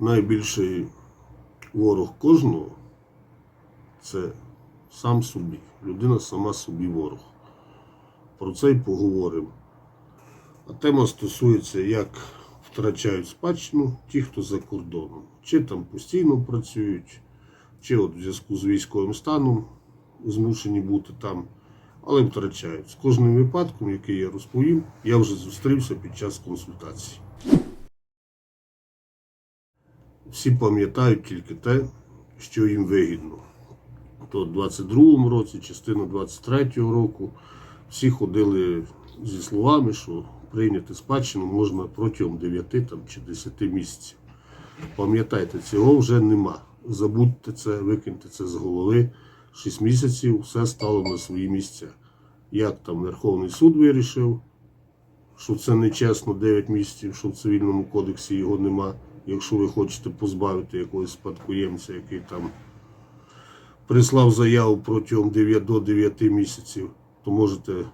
найбільший ворог кожного це сам собі. Людина сама собі ворог. Про це й поговоримо. А тема стосується, як втрачають спадщину ті, хто за кордоном. Чи там постійно працюють, чи от в зв'язку з військовим станом змушені бути там, але втрачають. З кожним випадком, який я розповім, я вже зустрівся під час консультації. Всі пам'ятають тільки те, що їм вигідно. То в 22-му році, частина 23-го року, всі ходили зі словами, що прийняти спадщину можна протягом 9 там, чи 10 місяців. Пам'ятайте, цього вже нема. Забудьте це, викиньте це з голови. 6 місяців все стало на свої місця. Як там Верховний суд вирішив, що це нечесно 9 місяців, що в цивільному кодексі його нема. Якщо ви хочете позбавити якогось спадкоємця, який там прислав заяву протягом 9 до 9 місяців, то можете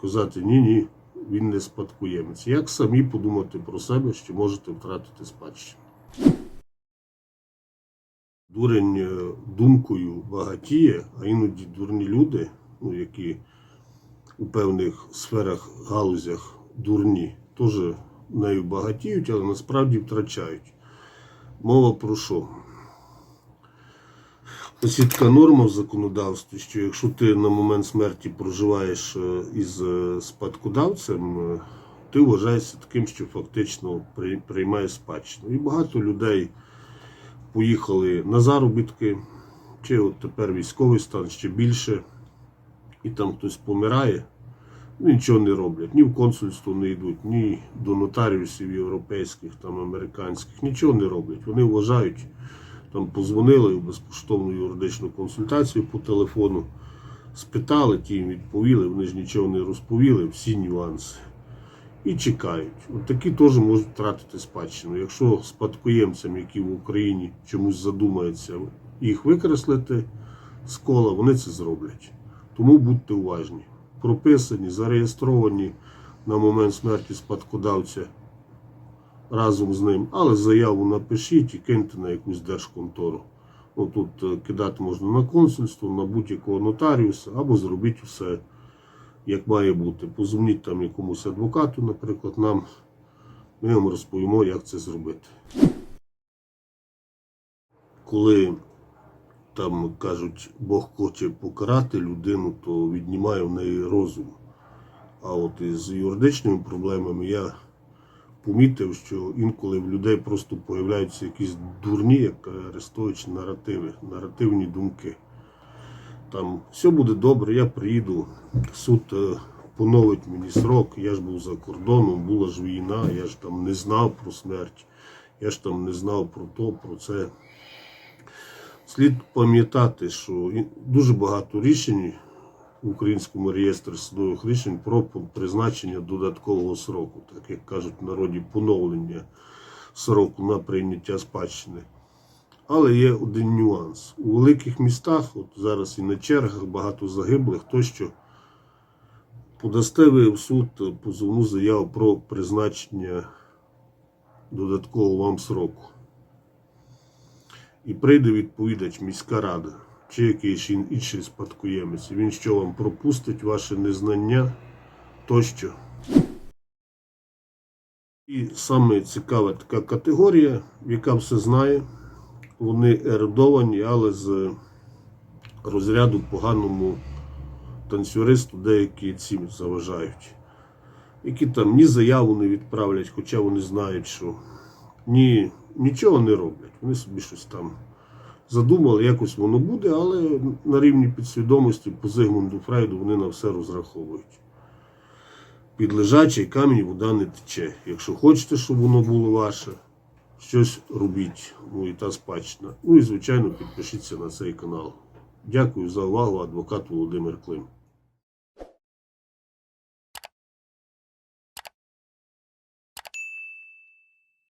казати ні-ні, він не спадкоємець. Як самі подумати про себе, що можете втратити спадщину? Дурень е, думкою багатіє, а іноді дурні люди, ну, які у певних сферах, галузях дурні, теж нею багатіють, але насправді втрачають. Мова про що? Ось така норма в законодавстві, що якщо ти на момент смерті проживаєш е, із е, спадкодавцем, е, ти вважаєшся таким, що фактично при- приймає спадщину. І багато людей поїхали на заробітки, чи от тепер військовий стан ще більше, і там хтось помирає, нічого не роблять. Ні в консульство не йдуть, ні до нотаріусів європейських, там американських, нічого не роблять. Вони вважають, там позвонили в безкоштовну юридичну консультацію по телефону, спитали, ті їм відповіли, вони ж нічого не розповіли, всі нюанси. І чекають. От такі теж можуть втратити спадщину. Якщо спадкоємцям, які в Україні чомусь задумаються їх викреслити з кола, вони це зроблять. Тому будьте уважні. Прописані, зареєстровані на момент смерті спадкодавця разом з ним, але заяву напишіть і киньте на якусь держконтору. Ну, тут е, кидати можна на консульство, на будь-якого нотаріуса, або зробіть все як має бути. Позвоніть там якомусь адвокату, наприклад, нам. Ми вам розповімо, як це зробити. Коли там кажуть, Бог хоче покарати людину, то віднімає в неї розум. А от із юридичними проблемами я помітив, що інколи в людей просто появляються якісь дурні, як Арестович, наративи, наративні думки. Там все буде добре, я приїду, суд е, поновить мені срок, я ж був за кордоном, була ж війна, я ж там не знав про смерть, я ж там не знав про то, про це. Слід пам'ятати, що дуже багато рішень в українському реєстрі судових рішень про призначення додаткового сроку, так як кажуть в народі, поновлення сроку на прийняття спадщини. Але є один нюанс. У великих містах, от зараз і на чергах багато загиблих, тощо подасте ви в суд позовну заяву про призначення додаткового вам сроку. І прийде відповідач міська рада чи якийсь ін- інший спадкоємець. Він що вам пропустить ваше незнання тощо. І саме цікава така категорія, яка все знає. Вони ерудовані, але з розряду поганому танцюристу деякі ці заважають. Які там ні заяву не відправлять, хоча вони знають, що ні, нічого не роблять. Вони собі щось там задумали, якось воно буде, але на рівні підсвідомості по Зигмунду Фрейду вони на все розраховують. Під лежачий камінь вода не тече. Якщо хочете, щоб воно було ваше, щось робіть. Ну і та спадщина. Ну і звичайно підпишіться на цей канал. Дякую за увагу, адвокат Володимир Клим.